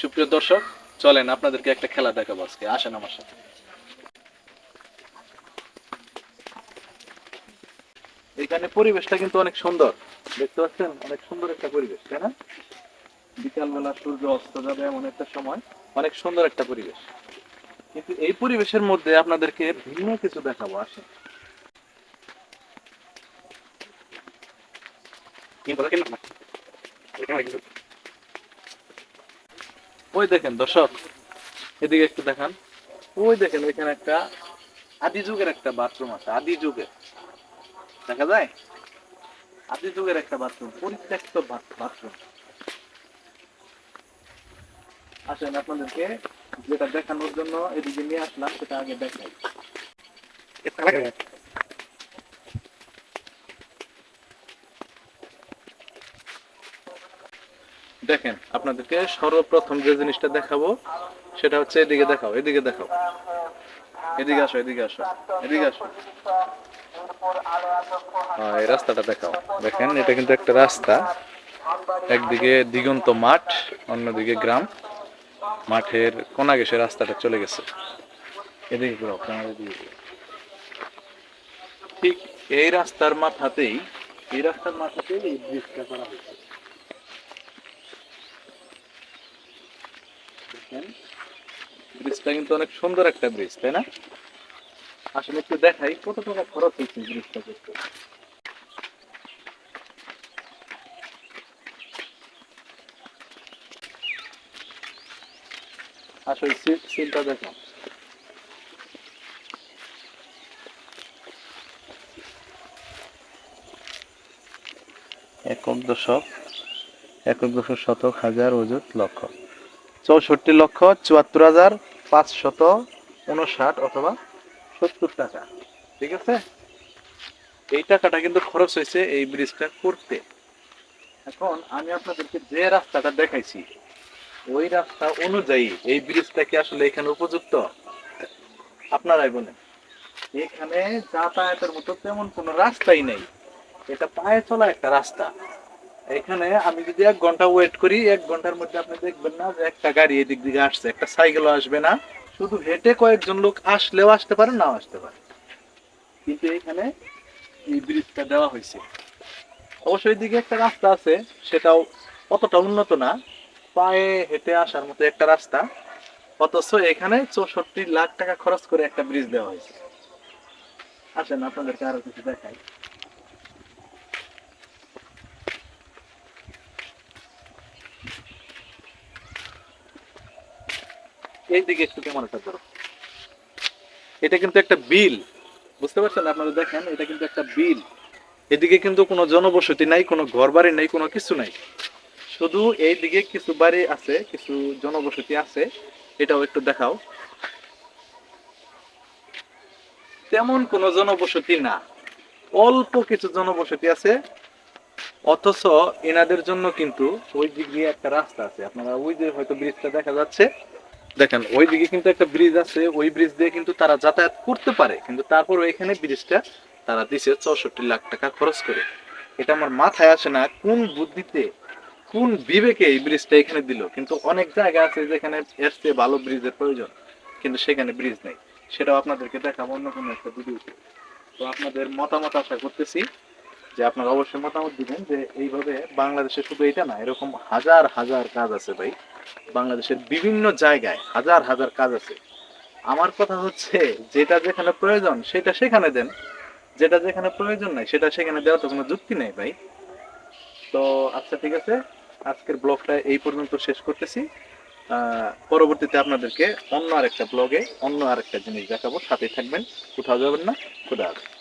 সুপ্রিয় দর্শক, চলেন আপনাদেরকে একটা খেলা দেখাবো আজকে। আসেন আমার সাথে। এখানে পরিবেশটা কিন্তু অনেক সুন্দর। দেখতে পাচ্ছেন? অনেক সুন্দর একটা পরিবেশ, তাই না? বিকালবেলা সূর্য অস্ত যাবে এমন একটা সময়। অনেক সুন্দর একটা পরিবেশ। কিন্তু এই পরিবেশের মধ্যে আপনাদেরকে ভিন্ন কিছু দেখাবো। আসে আসেন ওই দেখেন দর্শক, এদিকে একটু দেখান। ওই দেখেন ওইখানে একটা আদি যুগের একটা বাথরুম আছে, আদি যুগের। দেখা যায়? আদি যুগের একটা বাথরুম পরিত্যক্ত বাথরুম আসেন আপনাদেরকে যেটা দেখানোর জন্য এদিকে নিয়ে আসলাম, সেটা আগে দেখাই। দেখেন আপনাদেরকে সর্বপ্রথম যে জিনিসটা দেখাবো সেটা হচ্ছে এদিকে দেখাও এদিকে দেখাও। এদিকে আসো এদিকে আসো এদিকে আসো। হ্যাঁ, এই রাস্তাটা দেখাও। দেখেন এটা কিন্তু একটা রাস্তা। একদিকে দিগন্ত মাঠ অন্যদিকে গ্রাম। মাঠের কোনা গেছে রাস্তাটা চলে গেছে। এদিকে এদিকে ঠিক এই রাস্তার মাথাতেই এই রাস্তার মাথাতেই এই ব্রিজটা করা হয়েছে। দেখেন। ব্রিজটা কিন্তু অনেক সুন্দর একটা ব্রিজ তাই না? আসলে একটু দেখাই কত টাকা খরচ হয়েছে ব্রিজটা করতে আসলে সিলটা দেখো একক দশক একক দশক শতক, হাজার অযুত লক্ষ চৌষট্টি লক্ষ চুয়াত্তর হাজার পাঁচশত উনষাট অথবা সত্তর টাকা। ঠিক আছে? এই টাকাটা কিন্তু খরচ হয়েছে এই ব্রিজটা করতে। এখন আমি আপনাদেরকে যে রাস্তাটা দেখাইছি, ওই রাস্তা অনুযায়ী এই ব্রিজটা কি আসলে এখানে উপযুক্ত? আপনারাই বলেন। এখানে যাতায়াতের মতো তেমন কোনো রাস্তাই নেই। এটা পায়ে চলা একটা রাস্তা। এখানে আমি যদি এক ঘণ্টা ওয়েট করি, এক ঘণ্টার মধ্যে আপনি দেখবেন না যে একটা গাড়ি এদিক দিকে আসছে, একটা সাইকেলও আসবে না। শুধু হেঁটে কয়েকজন লোক আসলেও আসতে পারে, নাও আসতে পারে। কিন্তু এখানে এই ব্রিজটা দেওয়া হয়েছে। অবশ্যই দিকে একটা রাস্তা আছে, সেটাও অতটা উন্নত না। পায়ে হেঁটে আসার মতো একটা রাস্তা। অথচ এখানে চৌষট্টি লাখ টাকা খরচ করে একটা ব্রিজ দেওয়া হয়েছে। আসেন আপনাদেরকে আরও কিছু দেখাই। এই দিকে একটু কেমন একটা ধরো। এটা কিন্তু একটা বিল। বুঝতে পারছেন? আপনারা দেখেন, এটা কিন্তু একটা বিল। এদিকে কিন্তু কোনো জনবসতি নাই, কোনো ঘর বাড়ি নাই, কোনো কিছু নাই। শুধু এই দিকে কিছু বাড়ি আছে, কিছু জনবসতি আছে। এটাও একটু দেখাও। তেমন কোনো জনবসতি না। অল্প কিছু জনবসতি আছে, অথচ এনাদের জন্য কিন্তু ওই দিক দিয়ে একটা রাস্তা আছে। আপনারা ওই যে হয়তো ব্রিজটা দেখা যাচ্ছে দেখেন ওই দিকে কিন্তু একটা ব্রিজ আছে, ওই ব্রিজ দিয়ে কিন্তু তারা যাতায়াত করতে পারে। কিন্তু তারপর এখানে ব্রিজটা তারা দিছে চৌষট্টি লাখ টাকা খরচ করে। এটা আমার মাথায় আসে না কোন বুদ্ধিতে, কোন বিবেকে এই ব্রিজটা এখানে দিল। কিন্তু অনেক জায়গা আছে যেখানে এর চেয়ে ভালো ব্রিজের প্রয়োজন, কিন্তু সেখানে ব্রিজ নেই। সেটাও আপনাদেরকে দেখাবো অন্য কোনো একটা ভিডিওতে। তো আপনাদের মতামত আশা করতেছি যে আপনারা অবশ্যই মতামত দিবেন যে এইভাবে বাংলাদেশে শুধু এটা না, এরকম হাজার হাজার কাজ আছে ভাই। বাংলাদেশের বিভিন্ন জায়গায় হাজার হাজার কাজ আছে। আমার কথা হচ্ছে, যেটা যেখানে প্রয়োজন, সেটা সেখানে দেন। যেটা যেখানে প্রয়োজন নাই, সেটা সেখানে দেওয়ার তো কোনো যুক্তি নেই ভাই। তো আচ্ছা ঠিক আছে। আজকের ব্লগটা এই পর্যন্ত শেষ করতেছি। পরবর্তীতে আপনাদেরকে অন্য আরেকটা ব্লগে অন্য আরেকটা জিনিস দেখাবো। সাথে থাকবেন। কোথাও যাবেন না। হাফেজ।